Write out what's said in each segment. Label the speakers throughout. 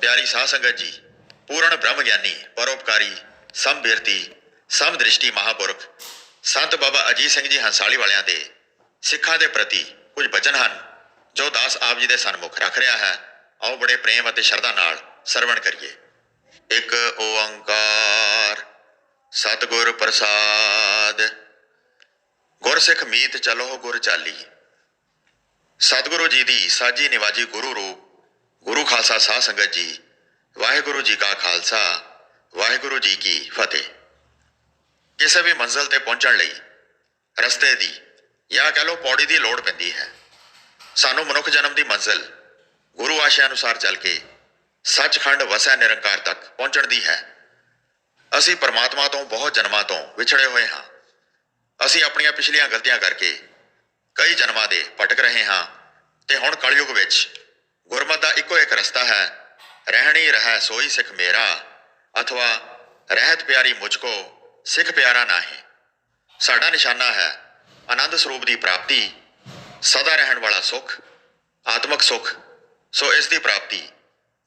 Speaker 1: ਪਿਆਰੀ ਸਾਧ ਸੰਗਤ ਜੀ, ਪੂਰਨ ਬ੍ਰਹਮ ਗਿਆਨੀ, ਪਰਉਪਕਾਰੀ ਸਮਬੀਰਤੀ ਸਮਦ੍ਰਿਸ਼ਟੀ ਮਹਾਪੁਰਖ, ਸੰਤ ਬਾਬਾ ਅਜੀਤ ਸਿੰਘ ਜੀ ਹੰਸਾਲੀ ਵਾਲਿਆਂ ਦੇ ਸਿੱਖਾਂ ਦੇ ਪ੍ਰਤੀ ਕੁਝ ਬਚਨ ਹਨ, ਜੋ ਦਾਸ ਆਪ ਜੀ ਦੇ ਸਨਮੁਖ ਰੱਖ ਰਿਹਾ ਹੈ। ਆਓ ਬੜੇ ਪ੍ਰੇਮ ਅਤੇ ਸ਼ਰਧਾ ਨਾਲ ਸਰਵਣ ਕਰੀਏ। ਇੱਕ ਓੰਕਾਰ, ਸਤਿਗੁਰ ਪ੍ਰਸਾਦ। ਗੁਰਸਿੱਖ ਮੀਤ ਚਲੋ ਗੁਰ ਚਾਲੀ। ਸਤਿਗੁਰੂ ਜੀ ਦੀ ਸਾਜੀ ਨਿਵਾਜੀ ਗੁਰੂ ਰੂਪ ਗੁਰੂ ਖਾਲਸਾ ਸਾਧ ਸੰਗਤ ਜੀ, ਵਾਹਿਗੁਰੂ ਜੀ ਕਾ ਖਾਲਸਾ, ਵਾਹਿਗੁਰੂ ਜੀ ਕੀ ਫਤਿਹ। ਕਿਸੇ ਵੀ ਮੰਜ਼ਲ ਤੇ ਪਹੁੰਚਣ ਲਈ ਰਸਤੇ ਦੀ ਜਾਂ ਕਹ ਲਓ ਪੌੜੀ ਦੀ ਲੋੜ ਪੈਂਦੀ ਹੈ। ਸਾਨੂੰ ਮਨੁੱਖ ਜਨਮ ਦੀ ਮੰਜ਼ਲ ਗੁਰੂ ਆਸ਼ਾ ਅਨੁਸਾਰ ਚੱਲ ਕੇ ਸੱਚਖੰਡ ਵਸੈ ਨਿਰੰਕਾਰ ਤੱਕ ਪਹੁੰਚਣ ਦੀ ਹੈ। ਅਸੀਂ ਪਰਮਾਤਮਾ ਤੋਂ, ਬਹੁਤ ਜਨਮਾਂ ਤੋਂ ਵਿਛੜੇ ਹੋਏ ਹਾਂ। ਅਸੀਂ ਆਪਣੀਆਂ ਪਿਛਲੀਆਂ ਗਲਤੀਆਂ ਕਰਕੇ ਕਈ ਜਨਮਾਂ ਦੇ ਭਟਕ ਰਹੇ ਹਾਂ ਤੇ ਹੁਣ ਕਲਯੁਗ ਵਿੱਚ ਗੁਰਮਤ ਦਾ ਇੱਕੋ ਇੱਕ ਰਸਤਾ ਹੈ, ਰਹਿਣੀ ਰਹਿ ਸੋਈ ਸਿੱਖ ਮੇਰਾ, ਅਥਵਾ ਰਹਿਤ ਪਿਆਰੀ ਮੁਝ ਕੋ ਸਿੱਖ ਪਿਆਰਾ ਨਾਹੀਂ। ਸਾਡਾ ਨਿਸ਼ਾਨਾ ਹੈ ਆਨੰਦ ਸਰੂਪ ਦੀ ਪ੍ਰਾਪਤੀ, ਸਦਾ ਰਹਿਣ ਵਾਲਾ ਸੁਖ, ਆਤਮਿਕ ਸੁਖ, ਸੋ ਇਸ ਦੀ ਪ੍ਰਾਪਤੀ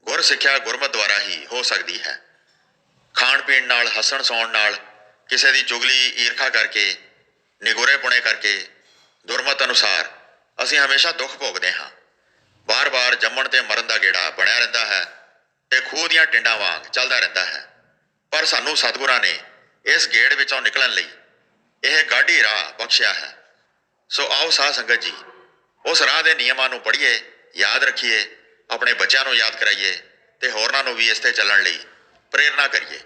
Speaker 1: ਗੁਰ ਸਿੱਖਿਆ ਗੁਰਮਤ ਦੁਆਰਾ ਹੀ ਹੋ ਸਕਦੀ ਹੈ। ਖਾਣ ਪੀਣ ਨਾਲ, ਹੱਸਣ ਸੌਣ ਨਾਲ, ਕਿਸੇ ਦੀ ਚੁਗਲੀ, ਈਰਖਾ ਕਰਕੇ, ਨਿਗੁਰੇ ਪੁਣੇ ਕਰਕੇ, ਦੁਰਮਤ ਅਨੁਸਾਰ ਅਸੀਂ ਹਮੇਸ਼ਾ ਦੁੱਖ ਭੋਗਦੇ ਹਾਂ। ਬਾਰ-ਬਾਰ ਜੰਮਣ ਤੇ ਮਰਨ ਦਾ ਗੇੜਾ ਬਣਿਆ ਰਹਿੰਦਾ ਹੈ ਤੇ ਖੂਹ ਦੀਆਂ ਟਿੰਡਾਂ ਵਾਂਗ ਚੱਲਦਾ ਰਹਿੰਦਾ ਹੈ। ਪਰ ਸਾਨੂੰ ਸਤਿਗੁਰਾਂ ਨੇ ਇਸ ਗੇੜ ਵਿੱਚੋਂ ਨਿਕਲਣ ਲਈ ਇਹ ਗਾਢੀ ਰਾਹ ਬਖਸ਼ਿਆ ਹੈ। ਸੋ ਆਓ ਸਾਧ ਸੰਗਤ ਜੀ, ਉਸ ਰਾਹ ਦੇ ਨਿਯਮਾਂ ਨੂੰ ਪੜ੍ਹੀਏ, ਯਾਦ ਰੱਖੀਏ, ਆਪਣੇ ਬੱਚਿਆਂ ਨੂੰ ਯਾਦ ਕਰਾਈਏ ਤੇ ਹੋਰਨਾਂ ਨੂੰ ਵੀ ਇਸ ਤੇ ਚੱਲਣ ਲਈ ਪ੍ਰੇਰਣਾ ਕਰੀਏ।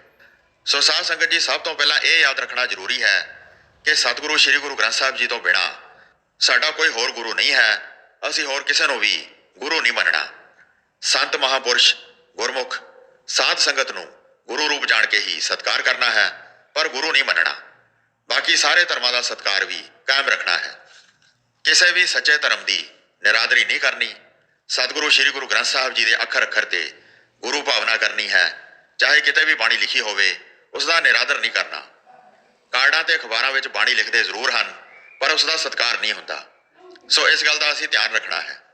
Speaker 1: ਸੋ ਸਾਧ ਸੰਗਤ ਜੀ, ਸਭ ਤੋਂ ਪਹਿਲਾਂ ਇਹ ਯਾਦ ਰੱਖਣਾ ਜ਼ਰੂਰੀ ਹੈ ਕਿ ਸਤਿਗੁਰੂ ਸ੍ਰੀ ਗੁਰੂ ਗ੍ਰੰਥ ਸਾਹਿਬ ਜੀ ਤੋਂ ਬਿਨਾਂ ਸਾਡਾ ਕੋਈ ਹੋਰ ਗੁਰੂ ਨਹੀਂ ਹੈ। ਅਸੀਂ ਹੋਰ ਕਿਸੇ ਨੂੰ ਵੀ ਗੁਰੂ ਨਹੀਂ ਮੰਨਣਾ। ਸੰਤ ਮਹਾਪੁਰਸ਼ ਗੁਰਮੁਖ ਸਾਧ ਸੰਗਤ ਨੂੰ ਗੁਰੂ ਰੂਪ ਜਾਣ ਕੇ ਹੀ ਸਤਿਕਾਰ ਕਰਨਾ ਹੈ, ਪਰ ਗੁਰੂ ਨਹੀਂ ਮੰਨਣਾ। ਬਾਕੀ ਸਾਰੇ ਧਰਮਾਂ ਦਾ ਸਤਿਕਾਰ ਵੀ ਕਾਇਮ ਰੱਖਣਾ ਹੈ। ਕਿਸੇ ਵੀ ਸੱਚੇ ਧਰਮ ਦੀ ਨਿਰਾਦਰੀ ਨਹੀਂ ਕਰਨੀ। ਸਤਿਗੁਰੂ ਸ੍ਰੀ ਗੁਰੂ ਗ੍ਰੰਥ ਸਾਹਿਬ ਜੀ ਦੇ ਅੱਖਰ ਅੱਖਰ ਤੇ ਗੁਰੂ ਭਾਵਨਾ ਕਰਨੀ ਹੈ। ਚਾਹੇ ਕਿਤੇ ਵੀ ਬਾਣੀ ਲਿਖੀ ਹੋਵੇ ਉਸ ਦਾ ਨਿਰਾਦਰ ਨਹੀਂ ਕਰਨਾ। ਕਾਰਡਾਂ ਤੇ ਅਖਬਾਰਾਂ ਵਿੱਚ ਬਾਣੀ ਲਿਖਦੇ ਜ਼ਰੂਰ ਹਨ, ਪਰ ਉਸ ਦਾ ਸਤਿਕਾਰ ਨਹੀਂ ਹੁੰਦਾ। ਸੋ ਇਸ ਗੱਲ ਦਾ ਅਸੀਂ ਧਿਆਨ ਰੱਖਣਾ ਹੈ।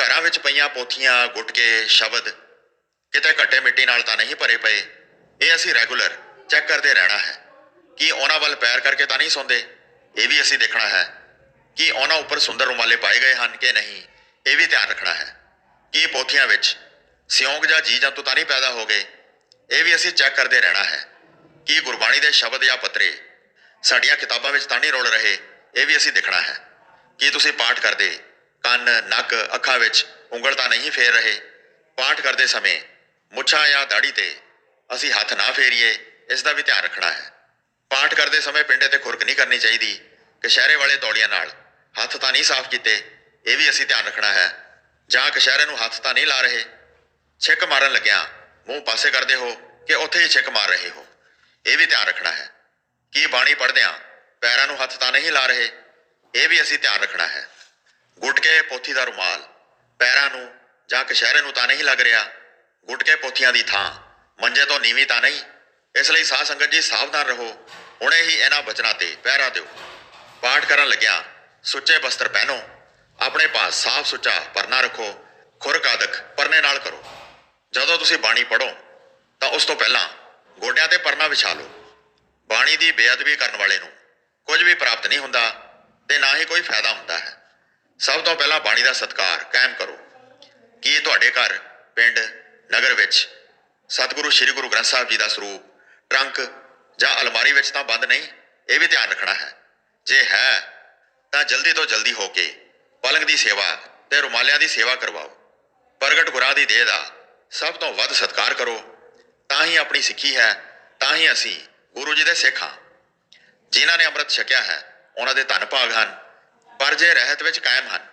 Speaker 1: ਘਰਾਂ ਵਿੱਚ ਪਈਆਂ ਪੋਥੀਆਂ ਗੁਟਕੇ ਸ਼ਬਦ, ਕਿਤੇ ਘੱਟੇ ਮਿੱਟੀ ਨਾਲ ਤਾਂ ਨਹੀਂ ਭਰੇ ਪਏ। ਇਹ ਅਸੀਂ ਰੈਗੂਲਰ ਚੈੱਕ ਕਰਦੇ ਰਹਿਣਾ ਹੈ। ਕਿ ਉਹਨਾਂ ਵੱਲ ਪੈਰ ਕਰਕੇ ਤਾਂ ਨਹੀਂ ਸੌਂਦੇ? ਇਹ ਵੀ ਅਸੀਂ ਦੇਖਣਾ ਹੈ ਕਿ ਉਹਨਾਂ ਉੱਪਰ ਸੁੰਦਰ ਰੁਮਾਲੇ ਪਾਏ ਗਏ ਹਨ ਕਿ ਨਹੀਂ। ਇਹ ਵੀ ਧਿਆਨ ਰੱਖਣਾ ਹੈ ਕਿ ਪੋਥੀਆਂ ਵਿੱਚ ਸਿਉਂਕ ਜਾਂ ਜੀ ਜੰਤੂ ਤਾਂ ਨਹੀਂ ਪੈਦਾ ਹੋ ਗਏ। ਇਹ ਵੀ ਅਸੀਂ ਚੈੱਕ ਕਰਦੇ ਰਹਿਣਾ ਹੈ ਕਿ ਗੁਰਬਾਣੀ ਦੇ ਸ਼ਬਦ ਜਾਂ ਪੱਤਰੇ ਸਾਡੀਆਂ ਕਿਤਾਬਾਂ ਵਿੱਚ ਤਾਂ ਨਹੀਂ ਰੋਲ ਰਹੇ। ਇਹ ਵੀ ਅਸੀਂ ਦੇਖਣਾ ਹੈ ਕੀ ਤੁਸੀਂ ਪਾਠ ਕਰਦੇ ਕੰਨ, ਨੱਕ, ਅੱਖਾਂ ਵਿੱਚ ਉਂਗਲ ਤਾਂ ਨਹੀਂ ਫੇਰ ਰਹੇ। ਪਾਠ ਕਰਦੇ ਸਮੇਂ ਮੁੱਛਾਂ ਜਾਂ ਦਾੜੀ ਤੇ ਅਸੀਂ ਹੱਥ ਨਾ ਫੇਰੀਏ, ਇਸ ਦਾ ਵੀ ਧਿਆਨ ਰੱਖਣਾ ਹੈ। ਪਾਠ ਕਰਦੇ ਸਮੇਂ ਪਿੰਡੇ ਤੇ ਖੁਰਕ ਨਹੀਂ ਕਰਨੀ ਚਾਹੀਦੀ ਕਸ਼ਹਿਰੇ ਵਾਲੇ ਤੌਲੀਆਂ ਨਾਲ ਹੱਥ ਤਾਂ ਨਹੀਂ ਸਾਫ਼ ਕੀਤੇ, ਇਹ ਵੀ ਅਸੀਂ ਧਿਆਨ ਰੱਖਣਾ ਹੈ। ਜਾਂ ਕਸ਼ਹਿਰੇ ਨੂੰ ਹੱਥ ਤਾਂ ਨਹੀਂ ਲਾ ਰਹੇ। ਛਿੱਕ ਮਾਰਨ ਲੱਗਿਆਂ ਮੂੰਹ ਪਾਸੇ ਕਰਦੇ ਹੋ ਕਿ ਉੱਥੇ ਹੀ ਛਿੱਕ ਮਾਰ ਰਹੇ ਹੋ। ਇਹ ਵੀ ਧਿਆਨ ਰੱਖਣਾ ਹੈ। ਕੀ ਬਾਣੀ ਪੜ੍ਹਦਿਆਂ ਪੈਰਾਂ ਨੂੰ ਹੱਥ ਤਾਂ ਨਹੀਂ ਲਾ ਰਹੇ, ਇਹ ਵੀ ਅਸੀਂ ਧਿਆਨ ਰੱਖਣਾ ਹੈ। ਗੁਟਕੇ ਪੋਥੀ ਦਾ ਰੁਮਾਲ। ਪੈਰਾਂ ਨੂੰ ਜਾਂ ਕਸ਼ਹਿਰੇ ਨੂੰ ਤਾਂ ਨਹੀਂ ਲੱਗ ਰਿਹਾ। ਗੁਟਕੇ ਪੋਥੀਆਂ ਦੀ ਥਾਂ। ਮੰਜੇ ਤੋਂ ਨੀਵੀਂ ਤਾਂ ਨਹੀਂ। ਇਸ ਲਈ ਸਾਧ ਸੰਗਤ ਜੀ ਸਾਵਧਾਨ ਰਹੋ। ਹੁਣੇ ਹੀ ਇਹਨਾਂ ਬਚਨਾਂ ਤੇ ਪਹਿਰਾ ਦਿਓ। ਪਾਠ ਕਰਨ ਲੱਗਿਆ ਸੁੱਚੇ ਬਸਤਰ ਪਹਿਨੋ। ਆਪਣੇ ਪਾਸ ਸਾਫ਼ ਸੁੱਚਾ ਪਰਨਾ ਰੱਖੋ। ਖੁਰਕ ਆਦਕ ਪਰਨੇ ਨਾਲ ਕਰੋ। ਜਦੋਂ ਤੁਸੀਂ ਬਾਣੀ ਪੜੋ ਤਾਂ ਉਸ ਤੋਂ ਪਹਿਲਾਂ ਗੋਡਿਆਂ ਤੇ ਪਰਨਾ ਵਿਛਾ ਲਓ। ਬਾਣੀ ਦੀ ਬੇਅਦਬੀ ਕਰਨ ਵਾਲੇ ਨੂੰ ਕੁਝ ਵੀ ਪ੍ਰਾਪਤ ਨਹੀਂ ਹੁੰਦਾ ਤੇ ਨਾ ਹੀ ਕੋਈ ਫਾਇਦਾ ਹੁੰਦਾ ਹੈ। ਸਭ ਤੋਂ ਪਹਿਲਾਂ ਬਾਣੀ ਦਾ ਸਤਕਾਰ ਕਾਇਮ ਕਰੋ। ਕੀ ਤੁਹਾਡੇ ਘਰ, ਪਿੰਡ, ਨਗਰ ਵਿੱਚ ਸਤਿਗੁਰੂ ਸ੍ਰੀ ਗੁਰੂ ਗ੍ਰੰਥ ਸਾਹਿਬ ਜੀ ਦਾ ਸਰੂਪ, ਟਰੰਕ ਜਾਂ ਅਲਮਾਰੀ ਵਿੱਚ ਤਾਂ ਬੰਦ ਨਹੀਂ? ਇਹ ਵੀ ਧਿਆਨ ਰੱਖਣਾ ਹੈ। ਜੇ ਹੈ, ਤਾਂ ਜਲਦੀ ਤੋਂ ਜਲਦੀ ਹੋ ਕੇ ਪਲੰਗ ਦੀ ਸੇਵਾ ਤੇ ਰੁਮਾਲਿਆਂ ਦੀ ਸੇਵਾ ਕਰਵਾਓ। ਪ੍ਰਗਟ ਗੁਰਾਂ ਦੀ ਦੇਹ ਦਾ ਸਭ ਤੋਂ ਵੱਧ ਸਤਿਕਾਰ ਕਰੋ। ਤਾਂ ਹੀ ਆਪਣੀ ਸਿੱਖੀ ਹੈ, ਤਾਂ ਹੀ ਅਸੀਂ ਗੁਰੂ ਜੀ ਦੇ ਸਿੱਖ ਹਾਂ। ਜਿਨ੍ਹਾਂ ਨੇ ਅੰਮ੍ਰਿਤ ਛਕਿਆ ਹੈ, ਉਹਨਾਂ ਦੇ ਧੰਨ ਭਾਗ ਹਨ। ਪਰ ਜੇ ਰਹਿਤ ਵਿੱਚ ਕਾਇਮ ਹਨ,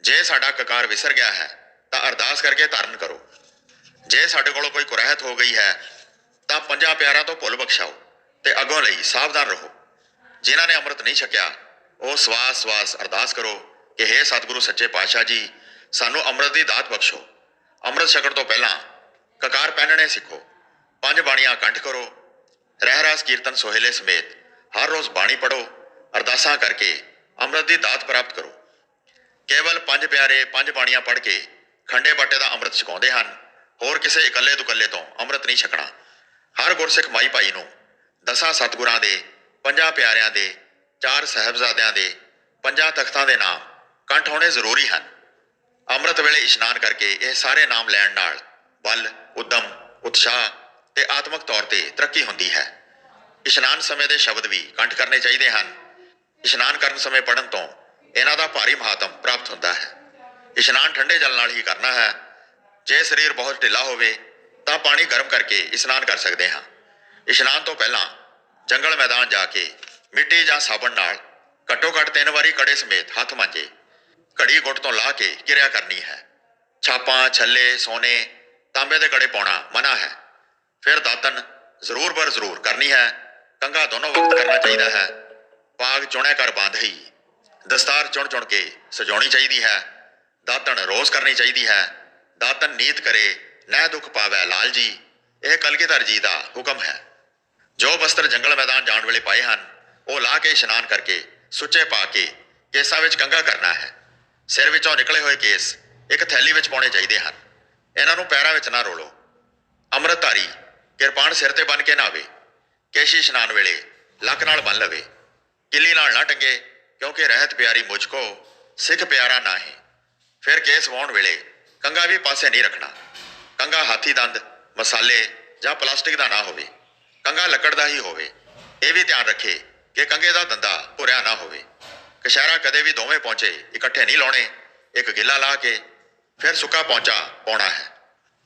Speaker 1: ਜੇ ਸਾਡਾ ਕਕਾਰ ਵਿਸਰ ਗਿਆ ਹੈ, ਤਾਂ ਅਰਦਾਸ ਕਰਕੇ ਧਾਰਨ ਕਰੋ। ਜੇ ਸਾਡੇ ਕੋਲੋਂ ਕੋਈ ਕੁਰਹਿਤ ਹੋ ਗਈ ਹੈ, ਤਾਂ ਪੰਜਾਂ ਪਿਆਰਾਂ ਤੋਂ ਭੁੱਲ ਬਖਸ਼ਾਓ ਤੇ ਅੱਗੋਂ ਲਈ ਸਾਵਧਾਨ ਰਹੋ। ਜਿਨ੍ਹਾਂ ਨੇ ਅੰਮ੍ਰਿਤ ਨਹੀਂ ਛਕਿਆ, ਉਹ ਸਵਾਸ ਸਵਾਸ ਅਰਦਾਸ ਕਰੋ ਕਿ हे ਸਤਿਗੁਰੂ ਸੱਚੇ ਪਾਤਸ਼ਾਹ ਜੀ, ਸਾਨੂੰ ਅੰਮ੍ਰਿਤ ਦੀ ਦਾਤ ਬਖਸ਼ੋ। ਅੰਮ੍ਰਿਤ ਛਕਣ ਤੋਂ ਪਹਿਲਾਂ ਕਕਾਰ ਪਹਿਨਣੇ ਸਿੱਖੋ, ਪੰਜ ਬਾਣੀਆਂ ਕੰਠ ਕਰੋ ਰਹਿ ਰਾਸ ਕੀਰਤਨ ਸੋਹਿਲੇ ਸਮੇਤ ਹਰ ਰੋਜ਼ ਬਾਣੀ ਪੜੋ ਅਰਦਾਸਾਂ ਕਰਕੇ ਅੰਮ੍ਰਿਤ ਦੀ ਦਾਤ ਪ੍ਰਾਪਤ ਕਰੋ। ਕੇਵਲ ਪੰਜ ਪਿਆਰੇ, ਪੰਜ ਬਾਣੀਆਂ ਪੜ੍ਹ ਕੇ ਖੰਡੇ ਬਾਟੇ ਦਾ ਅੰਮ੍ਰਿਤ ਛਕਾਉਂਦੇ ਹਨ। ਹੋਰ ਕਿਸੇ ਇਕੱਲੇ ਦੁਕੱਲੇ ਤੋਂ ਅੰਮ੍ਰਿਤ ਨਹੀਂ ਛਕਣਾ। ਹਰ ਗੁਰਸਿੱਖ ਮਾਈ ਭਾਈ ਨੂੰ ਦਸਾਂ ਸਤਿਗੁਰਾਂ ਦੇ, ਪੰਜਾਂ ਪਿਆਰਿਆਂ ਦੇ, ਚਾਰ ਸਹਿਬਜ਼ਾਦਿਆਂ ਦੇ, ਪੰਜਾਂ ਤਖਤਾਂ ਦੇ ਨਾਮ ਕੰਠ ਹੋਣੇ ਜ਼ਰੂਰੀ ਹਨ। ਅੰਮ੍ਰਿਤ ਵੇਲੇ ਇਸ਼ਨਾਨ ਕਰਕੇ ਇਹ ਸਾਰੇ ਨਾਮ ਲੈਣ ਨਾਲ ਬਲ, ਉਦਮ, ਉਤਸ਼ਾਹ ਤੇ ਆਤਮਿਕ ਤੌਰ ਤੇ ਤਰੱਕੀ ਹੁੰਦੀ ਹੈ। ਇਸ਼ਨਾਨ ਸਮੇਂ ਦੇ ਸ਼ਬਦ ਵੀ ਕੰਠ ਕਰਨੇ ਚਾਹੀਦੇ ਹਨ। ਇਸ਼ਨਾਨ ਕਰਨ ਸਮੇਂ ਪੜਨ ਤੋਂ ਇਹਨਾਂ ਦਾ ਭਾਰੀ ਮਹਾਤਮ ਪ੍ਰਾਪਤ ਹੁੰਦਾ ਹੈ। ਇਸ਼ਨਾਨ ਠੰਡੇ ਜਲ ਨਾਲ ਹੀ ਕਰਨਾ ਹੈ। ਜੇ ਸਰੀਰ ਬਹੁਤ ਢਿੱਲਾ ਹੋਵੇ, ਤਾਂ ਪਾਣੀ ਗਰਮ ਕਰਕੇ ਇਸ਼ਨਾਨ ਕਰ ਸਕਦੇ ਹਾਂ। ਇਸ਼ਨਾਨ ਤੋਂ ਪਹਿਲਾਂ ਜੰਗਲ ਮੈਦਾਨ ਜਾ ਕੇ ਮਿੱਟੀ ਜਾਂ ਸਾਬਣ ਨਾਲ ਘੱਟੋ ਘੱਟ ਤਿੰਨ ਵਾਰੀ ਕੜੇ ਸਮੇਤ ਹੱਥ ਮਾਂਜੇ। ਘੜੀ ਗੁੱਟ ਤੋਂ ਲਾ ਕੇ ਕਿਰਿਆ ਕਰਨੀ ਹੈ। ਛਾਪਾਂ, ਛੱਲੇ, ਸੋਨੇ, ਤਾਂਬੇ ਦੇ ਕੜੇ ਪਾਉਣਾ ਮਨਾ ਹੈ। ਫਿਰ ਦਾਤਨ ਜ਼ਰੂਰ ਬਰ ਜ਼ਰੂਰ ਕਰਨੀ ਹੈ। ਕੰਗਾ ਦੋਨੋਂ ਵਕਤ ਕਰਨਾ ਚਾਹੀਦਾ ਹੈ। ਪਾਗ ਚੁਣਿਆ ਕਰ ਬਾਂਧਈ। ਦਸਤਾਰ ਚੁਣ ਚੁਣ ਕੇ ਸਜਾਉਣੀ ਚਾਹੀਦੀ ਹੈ। ਦਾਤਣ ਰੋਜ਼ ਕਰਨੀ ਚਾਹੀਦੀ ਹੈ। ਦਾਤਨ ਨੀਤ ਕਰੇ, ਨਹਿ ਦੁਖ ਪਾਵੈ ਲਾਲ ਜੀ। ਇਹ ਕਲਗੀਧਰ ਜੀ ਦਾ ਹੁਕਮ ਹੈ। ਜੋ ਬਸਤਰ ਜੰਗਲ ਮੈਦਾਨ ਜਾਣ ਵੇਲੇ ਪਾਏ ਹਨ, ਉਹ ਲਾ ਕੇ ਇਸ਼ਨਾਨ ਕਰਕੇ ਸੁੱਚੇ ਪਾ ਕੇ ਕੇਸਾਂ ਵਿੱਚ ਕੰਗਾ ਕਰਨਾ ਹੈ। ਸਿਰ ਵਿੱਚੋਂ ਨਿਕਲੇ ਹੋਏ ਕੇਸ ਇੱਕ ਥੈਲੀ ਵਿੱਚ ਪਾਉਣੇ ਚਾਹੀਦੇ ਹਨ। ਇਹਨਾਂ ਨੂੰ ਪੈਰਾਂ ਵਿੱਚ ਨਾ ਰੋਲੋ। ਅੰਮ੍ਰਿਤਧਾਰੀ ਕਿਰਪਾਨ ਸਿਰ ਤੇ ਬੰਨ ਕੇ ਨਾਵੇ ਕੇਸ਼ੀ ਇਸ਼ਨਾਨ ਵੇਲੇ ਲੱਕ ਨਾਲ ਬੰਨ ਲਵੇ। ਕਿੱਲੀ ਨਾਲ ਨਾ ਟੰਗੇ, ਕਿਉਂਕਿ ਰਹਿਤ ਪਿਆਰੀ ਮੁਝ ਕੋ ਸਿੱਖ ਪਿਆਰਾ ਨਾਹੀਂ। ਫਿਰ ਕੇਸ ਵਾਉਣ ਵੇਲੇ ਕੰਗਾ ਵੀ ਪਾਸੇ ਨਹੀਂ ਰੱਖਣਾ। ਕੰਗਾ ਹਾਥੀ ਦੰਦ, ਮਸਾਲੇ ਜਾਂ ਪਲਾਸਟਿਕ ਦਾ ਨਾ ਹੋਵੇ। ਕੰਗਾ ਲੱਕੜ ਦਾ ਹੀ ਹੋਵੇ। ਇਹ ਵੀ ਧਿਆਨ ਰੱਖੇ ਕਿ ਕੰਗੇ ਦਾ ਦੰਦਾ ਭੁਰਿਆ ਨਾ ਹੋਵੇ। ਕਸ਼ਹਿਰਾ ਕਦੇ ਵੀ ਦੋਵੇਂ ਪਹੁੰਚੇ ਇਕੱਠੇ ਨਹੀਂ ਲਾਉਣੇ। ਇੱਕ ਗਿੱਲਾ ਲਾ ਕੇ ਫਿਰ ਸੁੱਕਾ ਪਹੁੰਚਾ ਪਾਉਣਾ ਹੈ।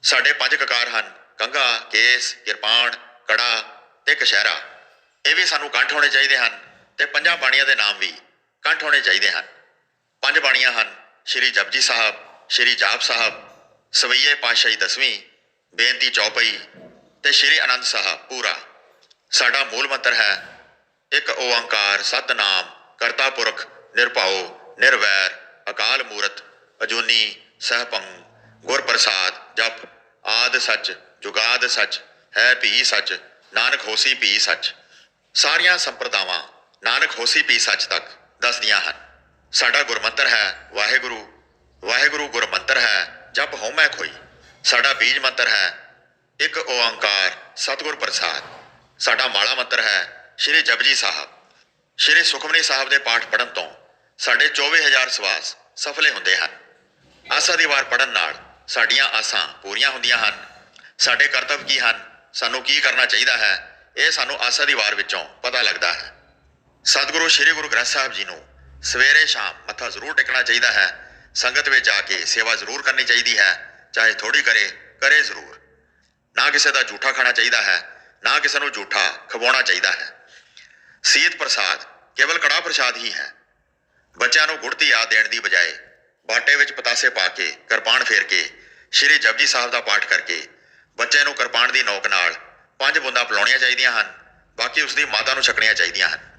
Speaker 1: ਸਾਡੇ ਪੰਜ ਕਕਾਰ ਹਨ, ਕੰਗਾ, ਕੇਸ, ਕਿਰਪਾਨ, ਕੜਾ ਤੇ ਕਸ਼ਹਿਰਾ ਇਹ ਵੀ ਸਾਨੂੰ ਕੰਠ ਹੋਣੇ ਚਾਹੀਦੇ ਹਨ। ਤੇ ਪੰਜਾਂ ਬਾਣੀਆਂ ਦੇ ਨਾਮ ਵੀ ਕੰਠ ਹੋਣੇ ਚਾਹੀਦੇ ਹਨ। ਪੰਜ ਬਾਣੀਆਂ ਹਨ, ਸ਼੍ਰੀ ਜਪਜੀ ਸਾਹਿਬ, ਸ਼੍ਰੀ ਜਾਪ ਸਾਹਿਬ, ਸਵਈਏ ਪਾਤਸ਼ਾਹੀ ਦਸਵੀਂ, ਬੇਨਤੀ ਚੌਪਈ ਤੇ ਸ਼੍ਰੀ ਆਨੰਦ ਸਾਹਿਬ ਪੂਰਾ। ਸਾਡਾ ਮੂਲ ਮੰਤਰ ਹੈ, ਇੱਕ ਓੰਕਾਰ ਸਤਨਾਮ, ਕਰਤਾ ਪੁਰਖ, ਨਿਰਭਉ, ਨਿਰਵੈਰ, ਅਕਾਲ ਮੂਰਤ, ਅਜੂਨੀ, ਸਹਿਭੰ ਗੁਰ ਪ੍ਰਸਾਦ ਜਪ, ਆਦ ਸੱਚ, ਜੁਗਾਦ ਸੱਚ, ਹੈ ਭੀ ਸੱਚ, ਨਾਨਕ ਹੋਸੀ ਭੀ ਸੱਚ। ਸਾਰੀਆਂ ਸੰਪਰਦਾਵਾਂ ਨਾਨਕ ਹੋਸੀ ਪੀ ਸੱਚ ਤੱਕ ਦੱਸਦੀਆਂ ਹਨ। ਸਾਡਾ ਗੁਰਮੰਤਰ ਹੈ, ਵਾਹਿਗੁਰੂ। ਵਾਹਿਗੁਰੂ ਗੁਰਮੰਤਰ ਹੈ, ਜਪ ਹਉਮੈ ਖੋਈ। ਸਾਡਾ ਬੀਜ ਮੰਤਰ ਹੈ, ਇੱਕ ਓੰਕਾਰ ਸਤਿਗੁਰ ਪ੍ਰਸਾਦ। ਸਾਡਾ ਮਾਲਾ ਮੰਤਰ ਹੈ, ਸ਼੍ਰੀ ਜਪਜੀ ਸਾਹਿਬ। ਸ਼੍ਰੀ ਸੁਖਮਨੀ ਸਾਹਿਬ ਦੇ ਪਾਠ ਪੜਨ ਤੋਂ ਸਾਡੇ 24000 ਸਵਾਸ ਸਫਲੇ ਹੁੰਦੇ ਹਨ। ਆਸਾ ਦੀ ਵਾਰ ਪੜਨ ਨਾਲ ਸਾਡੀਆਂ ਆਸਾਂ ਪੂਰੀਆਂ ਹੁੰਦੀਆਂ ਹਨ। ਸਾਡੇ ਕਰਤੱਵ ਕੀ ਹਨ? ਸਾਨੂੰ ਕੀ ਕਰਨਾ ਚਾਹੀਦਾ ਹੈ? ਇਹ ਸਾਨੂੰ ਆਸਾ ਦੀ ਵਾਰ ਵਿੱਚੋਂ ਪਤਾ ਲੱਗਦਾ ਹੈ। ਸਤਿਗੁਰੂ ਸ੍ਰੀ ਗੁਰੂ ਗ੍ਰੰਥ ਸਾਹਿਬ ਜੀ ਨੂੰ ਸਵੇਰੇ ਸ਼ਾਮ ਮੱਥਾ ਜ਼ਰੂਰ ਟੇਕਣਾ ਚਾਹੀਦਾ ਹੈ। ਸੰਗਤ ਵਿੱਚ ਆ ਕੇ ਸੇਵਾ ਜ਼ਰੂਰ ਕਰਨੀ ਚਾਹੀਦੀ ਹੈ। ਚਾਹੇ ਥੋੜੀ ਕਰੇ ਕਰੇ ਜ਼ਰੂਰ। ਨਾ ਕਿਸੇ ਦਾ ਝੂਠਾ ਖਾਣਾ ਚਾਹੀਦਾ ਹੈ, ਨਾ ਕਿਸੇ ਨੂੰ ਝੂਠਾ ਖਵਾਉਣਾ ਚਾਹੀਦਾ ਹੈ। ਸੀਤ ਪ੍ਰਸਾਦ ਕੇਵਲ ਕੜਾ ਪ੍ਰਸਾਦ ਹੀ ਹੈ। ਬੱਚਿਆਂ ਨੂੰ ਗੁੜ ਦੀ ਯਾਦ ਦੇਣ ਦੀ ਬਜਾਏ ਬਾਟੇ ਵਿੱਚ ਪਤਾਸੇ ਪਾ ਕੇ, ਕਿਰਪਾਨ ਫੇਰ ਕੇ, ਸ਼੍ਰੀ ਜਪਜੀ ਸਾਹਿਬ ਦਾ ਪਾਠ ਕਰਕੇ ਬੱਚੇ ਨੂੰ ਕਿਰਪਾਨ ਦੀ ਨੋਕ ਨਾਲ ਪੰਜ ਬੁੰਦਾਂ ਪਿਲਾਉਣੀਆਂ ਚਾਹੀਦੀਆਂ ਹਨ। ਬਾਕੀ ਉਸ ਦੀ ਮਾਤਾ ਨੂੰ ਛਕਣੀਆਂ ਚਾਹੀਦੀਆਂ ਹਨ।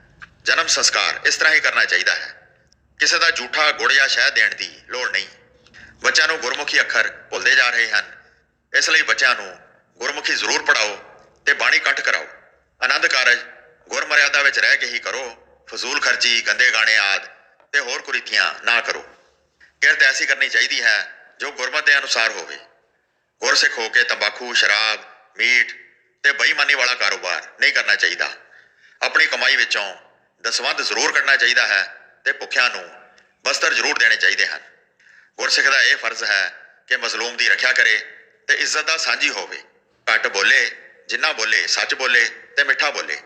Speaker 1: ਜਨਮ ਸੰਸਕਾਰ ਇਸ ਤਰ੍ਹਾਂ ਹੀ ਕਰਨਾ ਚਾਹੀਦਾ ਹੈ। ਕਿਸੇ ਦਾ ਝੂਠਾ ਗੁੜ ਜਾਂ ਸ਼ਹਿਦ ਦੇਣ ਦੀ ਲੋੜ ਨਹੀਂ। ਬੱਚਿਆਂ ਨੂੰ ਗੁਰਮੁਖੀ ਅੱਖਰ ਭੁੱਲਦੇ ਜਾ ਰਹੇ ਹਨ। ਇਸ ਲਈ ਬੱਚਿਆਂ ਨੂੰ ਗੁਰਮੁਖੀ ਜ਼ਰੂਰ ਪੜਾਓ ਤੇ ਬਾਣੀ ਕੰਠ ਕਰਾਓ। ਆਨੰਦ ਕਾਰਜ, ਗੁਰਮਰਿਆਦਾ ਵਿੱਚ ਰਹਿ ਕੇ ਹੀ ਕਰੋ। ਫਜ਼ੂਲ ਖਰਚੀ, ਗੰਦੇ ਗਾਣੇ ਆਦ ਤੇ ਹੋਰ ਕੁਰੀਤੀਆਂ ਨਾ ਕਰੋ। ਕਿਰਤ ਐਸੀ ਕਰਨੀ ਚਾਹੀਦੀ ਹੈ ਜੋ ਗੁਰਮਤ ਦੇ ਅਨੁਸਾਰ ਹੋਵੇ। ਗੁਰਸਿੱਖ ਹੋ ਕੇ ਤੰਬਾਕੂ, ਸ਼ਰਾਬ, ਮੀਟ ਤੇ ਬੇਈਮਾਨੀ ਵਾਲਾ ਕਾਰੋਬਾਰ ਨਹੀਂ ਕਰਨਾ ਚਾਹੀਦਾ। ਆਪਣੀ ਕਮਾਈ ਵਿੱਚੋਂ ਦਸਵੰਧ ਜ਼ਰੂਰ ਕੱਢਣਾ ਚਾਹੀਦਾ ਹੈ ਤੇ ਭੁੱਖਿਆਂ ਨੂੰ ਬਸਤਰ ਜ਼ਰੂਰ ਦੇਣੇ ਚਾਹੀਦੇ ਹਨ। ਗੁਰਸਿੱਖ ਦਾ ਇਹ ਫਰਜ਼ ਹੈ ਕਿ ਮਜ਼ਲੂਮ ਦੀ ਰੱਖਿਆ ਕਰੇ ਤੇ ਇੱਜ਼ਤ ਦਾ ਸਾਂਝੀ ਹੋਵੇ। ਘੱਟ ਬੋਲੇ, ਜਿੰਨਾ ਬੋਲੇ, ਸੱਚ ਬੋਲੇ ਤੇ ਮਿੱਠਾ ਬੋਲੇ।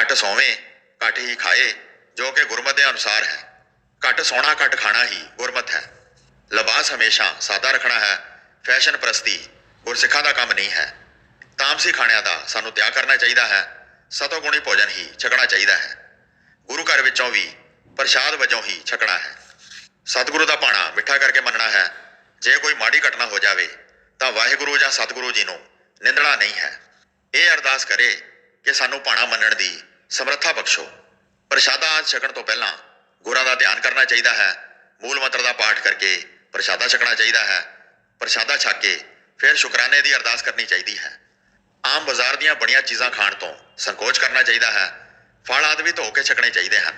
Speaker 1: ਘੱਟ ਸੋਵੇ, ਘੱਟ ਹੀ ਖਾਏ, ਜੋ ਕਿ ਗੁਰਮਤ ਦੇ ਅਨੁਸਾਰ ਹੈ। ਘੱਟ ਸੋਣਾ, ਘੱਟ ਖਾਣਾ ਹੀ ਗੁਰਮਤ ਹੈ। ਲਿਬਾਸ ਹਮੇਸ਼ਾ ਸਾਦਾ ਰੱਖਣਾ ਹੈ, ਫੈਸ਼ਨ ਪ੍ਰਸਤੀ ਗੁਰਸਿੱਖਾਂ ਦਾ ਕੰਮ ਨਹੀਂ ਹੈ। ਤਾਮਸੀ ਖਾਣਿਆਂ ਦਾ ਸਾਨੂੰ ਤਿਆਗ ਕਰਨਾ ਚਾਹੀਦਾ ਹੈ, ਸਤੋਗੁਣੀ ਭੋਜਨ ਹੀ ਛਕਣਾ ਚਾਹੀਦਾ ਹੈ। ਗੁਰੂ ਘਰ ਵਿੱਚੋਂ ਵੀ ਪ੍ਰਸ਼ਾਦ ਵਜੋਂ ਹੀ ਛਕਣਾ ਹੈ। ਸਤਿਗੁਰੂ ਦਾ ਭਾਣਾ ਮਿੱਠਾ ਕਰਕੇ ਮੰਨਣਾ ਹੈ। ਜੇ ਕੋਈ ਮਾੜੀ ਘਟਨਾ ਹੋ ਜਾਵੇ, ਤਾਂ ਵਾਹਿਗੁਰੂ ਜਾਂ ਸਤਿਗੁਰੂ ਜੀ ਨੂੰ ਨਿੰਦਣਾ ਨਹੀਂ ਹੈ। ਇਹ ਅਰਦਾਸ ਕਰੇ ਕਿ ਸਾਨੂੰ ਭਾਣਾ ਮੰਨਣ ਦੀ ਸਮਰੱਥਾ ਬਖਸ਼ੋ। ਪ੍ਰਸ਼ਾਦਾ ਛਕਣ ਤੋਂ ਪਹਿਲਾਂ ਗੁਰਾਂ ਦਾ ਧਿਆਨ ਕਰਨਾ ਚਾਹੀਦਾ ਹੈ। ਮੂਲ ਮੰਤਰ ਦਾ ਪਾਠ ਕਰਕੇ ਪ੍ਰਸ਼ਾਦਾ ਛਕਣਾ ਚਾਹੀਦਾ ਹੈ। ਪ੍ਰਸ਼ਾਦਾ ਛਕ ਕੇ ਫਿਰ ਸ਼ੁਕਰਾਨੇ ਦੀ ਅਰਦਾਸ ਕਰਨੀ ਚਾਹੀਦੀ ਹੈ। ਆਮ ਬਾਜ਼ਾਰ ਦੀਆਂ ਬਣੀਆਂ ਚੀਜ਼ਾਂ ਖਾਣ ਤੋਂ ਸੰਕੋਚ ਕਰਨਾ ਚਾਹੀਦਾ ਹੈ। ਫਲ ਆਦਿ ਵੀ ਧੋ ਕੇ ਛਕਣੇ ਚਾਹੀਦੇ ਹਨ।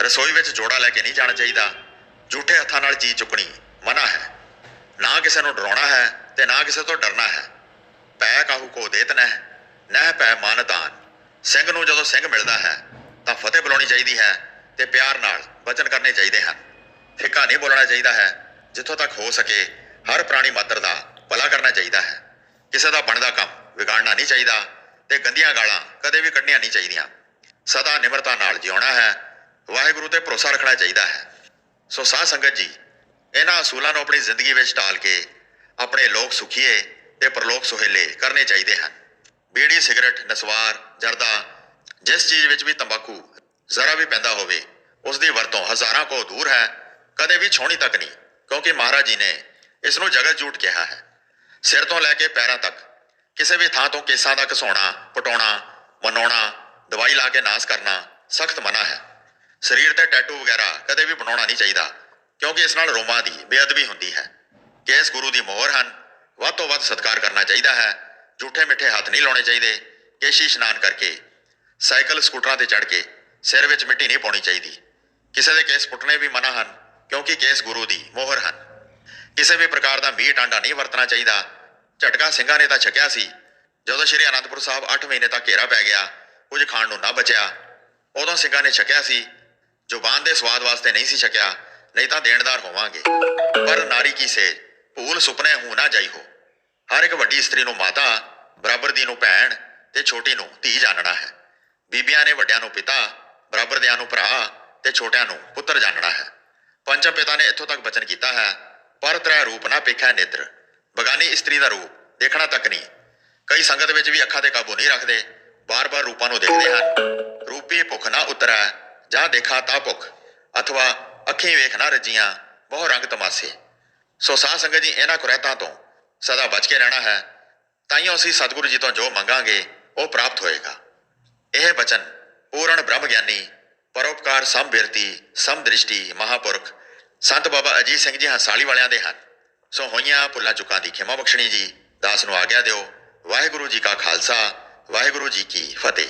Speaker 1: ਰਸੋਈ ਵਿੱਚ ਜੋੜਾ ਲੈ ਕੇ ਨਹੀਂ ਜਾਣਾ ਚਾਹੀਦਾ। ਝੂਠੇ ਹੱਥਾਂ ਨਾਲ ਚੀਜ਼ ਚੁੱਕਣੀ ਮਨਾ ਹੈ। ਨਾ ਕਿਸੇ ਨੂੰ ਡਰਾਉਣਾ ਹੈ ਤੇ ਨਾ ਕਿਸੇ ਤੋਂ ਡਰਨਾ ਹੈ। ਪੈ ਕਾਹੂ ਕੋ ਦੇਤ ਨਹਿ ਨਹਿ ਪੈ ਮਨ ਦਾਨ। ਸਿੰਘ ਨੂੰ ਜਦੋਂ ਸਿੰਘ ਮਿਲਦਾ ਹੈ, ਤਾਂ ਫਤਿਹ ਬੁਲਾਉਣੀ ਚਾਹੀਦੀ ਹੈ ਤੇ ਪਿਆਰ ਨਾਲ ਵਚਨ ਕਰਨੇ ਚਾਹੀਦੇ ਹਨ। ਫਿੱਕਾ ਨਹੀਂ ਬੋਲਣਾ ਚਾਹੀਦਾ ਹੈ, ਜਿੱਥੋਂ ਤੱਕ ਹੋ ਸਕੇ ਹਰ ਪ੍ਰਾਣੀ ਮਾਤਰ ਦਾ ਭਲਾ ਕਰਨਾ ਚਾਹੀਦਾ ਹੈ। ਕਿਸੇ ਦਾ ਬਣਦਾ ਕੰਮ ਵਿਗਾੜਨਾ ਨਹੀਂ ਚਾਹੀਦਾ ਤੇ ਗੰਦੀਆਂ ਗਾਲਾਂ ਕਦੇ ਵੀ ਕੱਢਣੀਆਂ ਨਹੀਂ ਚਾਹੀਦੀਆਂ। ਸਦਾ ਨਿਮਰਤਾ ਨਾਲ ਜਿਉਣਾ ਹੈ। ਵਾਹਿਗੁਰੂ ਤੇ ਭਰੋਸਾ ਰੱਖਣਾ ਚਾਹੀਦਾ ਹੈ। ਸੋ ਸਾਧ ਸੰਗਤ ਜੀ, ਇਹਨਾਂ ਅਸੂਲਾਂ ਨੂੰ ਆਪਣੀ ਜ਼ਿੰਦਗੀ ਵਿੱਚ ਢਾਲ ਕੇ ਆਪਣੇ ਲੋਕ ਸੁਖੀਏ ਤੇ ਪਰਲੋਕ ਸੁਹੇਲੇ ਕਰਨੇ ਚਾਹੀਦੇ ਹਨ। ਬੀੜੀ, ਸਿਗਰਟ, ਨਸਵਾਰ, ਜਰਦਾ, ਜਿਸ ਚੀਜ਼ ਵਿੱਚ ਵੀ ਤੰਬਾਕੂ ਜ਼ਰਾ ਵੀ ਪੈਂਦਾ ਹੋਵੇ, ਉਸ ਦੀ ਵਰਤੋਂ ਹਜ਼ਾਰਾਂ ਕੋ ਦੂਰ ਹੈ, ਕਦੇ ਵੀ ਛੋਣੀ ਤੱਕ ਨਹੀਂ, ਕਿਉਂਕਿ ਮਹਾਰਾਜ ਜੀ ਨੇ ਇਸ ਨੂੰ ਜਗਤ ਜੂਟ ਕਿਹਾ ਹੈ। ਸਿਰ ਤੋਂ ਲੈ ਕੇ ਪੈਰਾਂ ਤੱਕ, ਕਿਸੇ ਵੀ ਥਾਂ ਤੋਂ ਕੇਸਾਂ ਦਾ ਘਸਾਉਣਾ ਪਟਾਉਣਾ, ਮਨਾਉਣਾ ਦਵਾਈ ਲਾ ਕੇ ਨਾਸ ਕਰਨਾ ਸਖਤ ਮਨਾ ਹੈ। ਸਰੀਰ ਤੇ ਟੈਟੂ ਵਗੈਰਾ ਕਦੇ ਵੀ ਬਣਾਉਣਾ ਨਹੀਂ ਚਾਹੀਦਾ, ਕਿਉਂਕਿ ਇਸ ਨਾਲ ਰੋਮਾਂ ਦੀ ਬੇਅਦਬੀ ਹੁੰਦੀ ਹੈ। ਕੇਸ ਗੁਰੂ ਦੀ ਮੋਹਰ ਹਨ, ਵੱਧ ਤੋਂ ਵੱਧ ਸਤਿਕਾਰ ਕਰਨਾ ਚਾਹੀਦਾ ਹੈ। ਝੂਠੇ ਮਿੱਠੇ ਹੱਥ ਨਹੀਂ ਲਾਉਣੇ ਚਾਹੀਦੇ, ਕੇਸ਼ੀ ਇਸ਼ਨਾਨ ਕਰਕੇ, ਸਾਈਕਲ ਸਕੂਟਰਾਂ ਤੇ ਚੜ੍ਹ ਕੇ ਸਿਰ ਵਿੱਚ ਮਿੱਟੀ ਨਹੀਂ ਪਾਉਣੀ ਚਾਹੀਦੀ। ਕਿਸੇ ਦੇ ਕੇਸ ਪੁੱਟਣੇ ਵੀ ਮਨਾ ਹਨ, ਕਿਉਂਕਿ ਕੇਸ ਗੁਰੂ ਦੀ ਮੋਹਰ ਹਨ। ਕਿਸੇ ਵੀ ਪ੍ਰਕਾਰ ਦਾ ਮੀਟ ਆਂਡਾ ਨਹੀਂ ਵਰਤਣਾ ਚਾਹੀਦਾ। ਝਟਕਾ ਸਿੰਘਾਂ ਨੇ ਤਾਂ ਛਕਿਆ ਸੀ। ਜਦੋਂ ਸ਼੍ਰੀ ਅਨੰਦਪੁਰ ਸਾਹਿਬ 8 ਮਹੀਨੇ ਤੱਕ ਘੇਰਾ ਪੈ ਗਿਆ ਕੁਝ ਖਾਣ ਨੂੰ ਨਾ ਬਚਿਆ। ਉਦੋਂ ਸਿੰਘਾਂ ਨੇ ਛਕਿਆ ਸੀ। ਜ਼ੁਬਾਨ ਦੇ ਸਵਾਦ ਵਾਸਤੇ ਨਹੀਂ ਸੀ ਛਕਿਆ, ਨਹੀਂ ਤਾਂ ਦੇਣਦਾਰ ਹੋਵਾਂਗੇ। ਪਰ ਨਾਰੀ ਕੀ ਸੇ ਭੂਲ ਸੁਪਨੇ ਹੂ ਨਾ ਜਾਈ ਹੋ। ਹਰ ਇੱਕ ਵੱਡੀ ਇਸਤਰੀ ਨੂੰ ਮਾਤਾ, ਬਰਾਬਰ ਦੀ ਨੂੰ ਭੈਣ ਤੇ ਛੋਟੀ ਨੂੰ ਧੀ ਜਾਣਨਾ ਹੈ। ਬੀਬੀਆਂ ਨੇ ਵੱਡਿਆਂ ਨੂੰ ਪਿਤਾ, ਬਰਾਬਰ ਦਿਆਂ ਨੂੰ ਭਰਾ ਤੇ ਛੋਟਿਆਂ ਨੂੰ ਪੁੱਤਰ ਜਾਣਨਾ ਹੈ। ਪੰਚਮ ਪਿਤਾ ਨੇ ਇੱਥੋਂ ਤੱਕ ਬਚਨ ਕੀਤਾ ਹੈ। ਪਰ ਤ੍ਰੈ ਰੂਪ ਨਾ ਪੇਖਿਆ ਨੇਤਰ। ਬਗਾਨੀ ਇਸਤਰੀ ਦਾ ਰੂਪ ਦੇਖਣਾ ਤੱਕ ਨਹੀਂ। ਕਈ ਸੰਗਤ ਵਿੱਚ ਵੀ ਅੱਖਾਂ ਤੇ ਕਾਬੂ ਨਹੀਂ ਰੱਖਦੇ। ਬਾਰ-ਬਾਰ ਰੂਪਾਂ ਨੂੰ ਦੇਖਦੇ ਹਨ। ਰੂਪੀ ਭੁੱਖ ਨਾ ਉਤਰੈ, ਜਾਂ ਦੇਖਾ ਤਾ ਭੁੱਖ। ਅਥਵਾ ਅੱਖੀਂ ਵੇਖ ਨਾ ਰੱਜੀਆਂ, ਬਹੁ ਰੰਗ ਤਮਾਸੇ। ਸੋ ਸਾਧ ਸੰਗਤ ਜੀ, ਇਹਨਾਂ ਕੁਰੈਤਾਂ ਤੋਂ ਸਦਾ ਬਚ ਕੇ ਰਹਿਣਾ ਹੈ। ਤਾਈਓ ਅਸੀਂ ਸਤਿਗੁਰੂ ਜੀ ਤੋਂ ਜੋ ਮੰਗਾਂਗੇ, ਉਹ ਪ੍ਰਾਪਤ ਹੋਏਗਾ। ਇਹ ਬਚਨ ਪੂਰਨ ਬ੍ਰਹਮ ਗਿਆਨੀ ਪਰਉਪਕਾਰ ਸੰਬਿਰਤੀ ਸਮਦ੍ਰਿਸ਼ਟੀ ਮਹਾਪੁਰਖ ਸੰਤ ਬਾਬਾ ਅਜੀਤ ਸਿੰਘ ਜੀ ਹੰਸਾਲੀ ਵਾਲਿਆਂ ਦੇ ਹਨ। ਸੋ ਹੋਈਆਂ ਭੁੱਲਾਂ ਚੁੱਕਾਂ ਦੀ ਖਿਮਾ ਬਖਸ਼ਣੀ ਜੀ, ਦਾਸ ਨੂੰ ਆਗਿਆ ਦਿਓ। ਵਾਹਿਗੁਰੂ ਜੀ ਕਾ ਖਾਲਸਾ। ਵਾਹਿਗੁਰੂ ਜੀ ਕੀ ਫਤਿਹ।